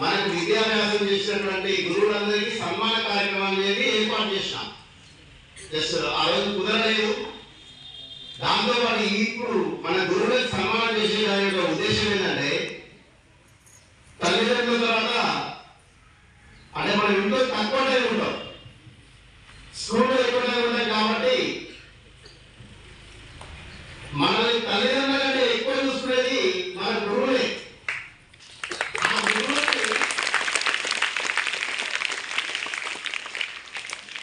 మనం విద్యాభ్యాసం చేసినటువంటి గురువులందరికీ సన్మాన కార్యక్రమం అనేది ఏర్పాటు చేసినాం. జస్ట్ ఆ రోజు కుదరలేదు. దాంతోపాటు ఇప్పుడు మన గురువులకు సన్మానం చేసే దాని యొక్క ఉద్దేశం ఏంటంటే తల్లిదండ్రుల తర్వాత అంటే మనం ఇంట్లో తక్కువ ఉంటాం. స్కూల్లో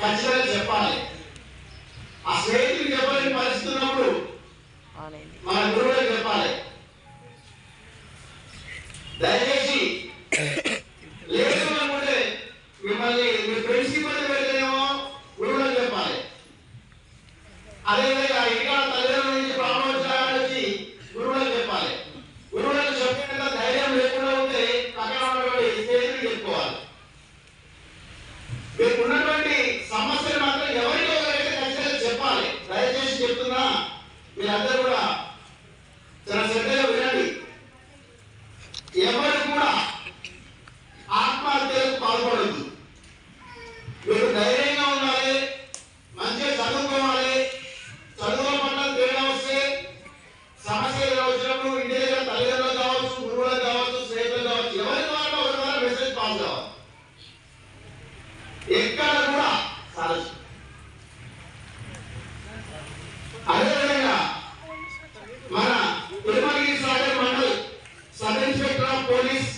ఖచ్చితంగా చెప్పాలి. ఆ స్నేహితుడికి చెప్పలేని మన చెప్పాలి. దయచేసి మిమ్మల్ని మీ ఫ్రెండ్స్కి మధ్య వెళ్ళేమో గురువులకు చెప్పాలి. అదేవిధంగా ఇంకా తల్లిదండ్రుల నుంచి వచ్చి చెప్పాలి. చెప్పిన ధైర్యం లేకుండా ఉంటే పక్కన ఉన్నటువంటి స్నేహితులు చెప్పుకోవాలి. మీరందరూ కూడా చాలా శ్రద్ధగా వినండి. ఎవరు కూడా ఆత్మహత్యలకు పాల్పడద్దు. మీరు ధైర్యంగా ఉండాలి మంచిగా చదువుకోవాలి చదువుల పట్ల తేడా వస్తే సమస్యలు వచ్చినప్పుడు ఇంటి దగ్గర తల్లిదండ్రులు కావచ్చు గురువులకు కావచ్చు స్నేహితులు కావచ్చు ఎవరి ద్వారా ఒకసారి మెసేజ్ పాస్ కావాలి. ఎక్కడ కూడా సాధించాలి police